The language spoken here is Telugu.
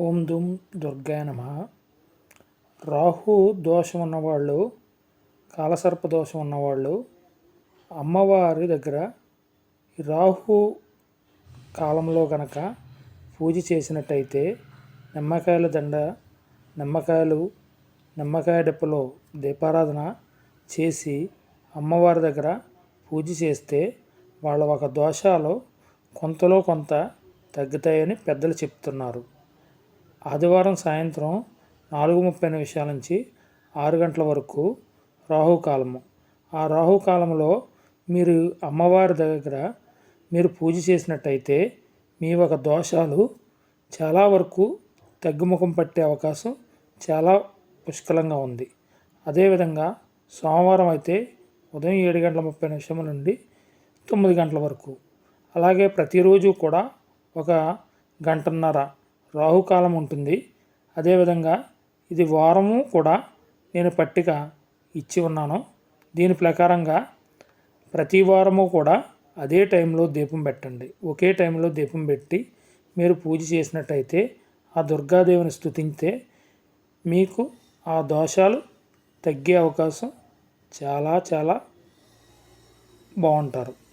ఓం దుమ్ దుర్గా నమ. రాహు దోషం ఉన్నవాళ్ళు కాలసర్ప దోషం ఉన్నవాళ్ళు అమ్మవారి దగ్గర రాహు కాలంలో గనక పూజ చేసినట్టయితే నిమ్మకాయల దండ నిమ్మకాయలు నిమ్మకాయ డెప్పలో దీపారాధన చేసి అమ్మవారి దగ్గర పూజ చేస్తే వాళ్ళ ఒక దోషాలు కొంతలో కొంత తగ్గుతాయని పెద్దలు చెప్తున్నారు. ఆదివారం సాయంత్రం నాలుగు ముప్పై నిమిషాల నుంచి ఆరు గంటల వరకు రాహుకాలము ఆ రాహుకాలంలో మీరు అమ్మవారి దగ్గర మీరు పూజ చేసినట్టయితే మీ ఒక దోషాలు చాలా వరకు తగ్గుముఖం పట్టే అవకాశం చాలా పుష్కలంగా ఉంది. అదేవిధంగా సోమవారం అయితే ఉదయం ఏడు గంటల ముప్పై నిమిషం నుండి తొమ్మిది గంటల వరకు. అలాగే ప్రతిరోజు కూడా ఒక గంటన్నర రాహుకాలం ఉంటుంది. అదేవిధంగా ఇది వారము కూడా నేను పట్టిక ఇచ్చి ఉన్నాను. దీని ప్రకారంగా ప్రతి వారము కూడా అదే టైంలో దీపం పెట్టండి. ఒకే టైంలో దీపం పెట్టి మీరు పూజ చేసినట్టయితే ఆ దుర్గాదేవిని స్థుతింతే మీకు ఆ దోషాలు తగ్గే అవకాశం చాలా చాలా బాగుంటారు.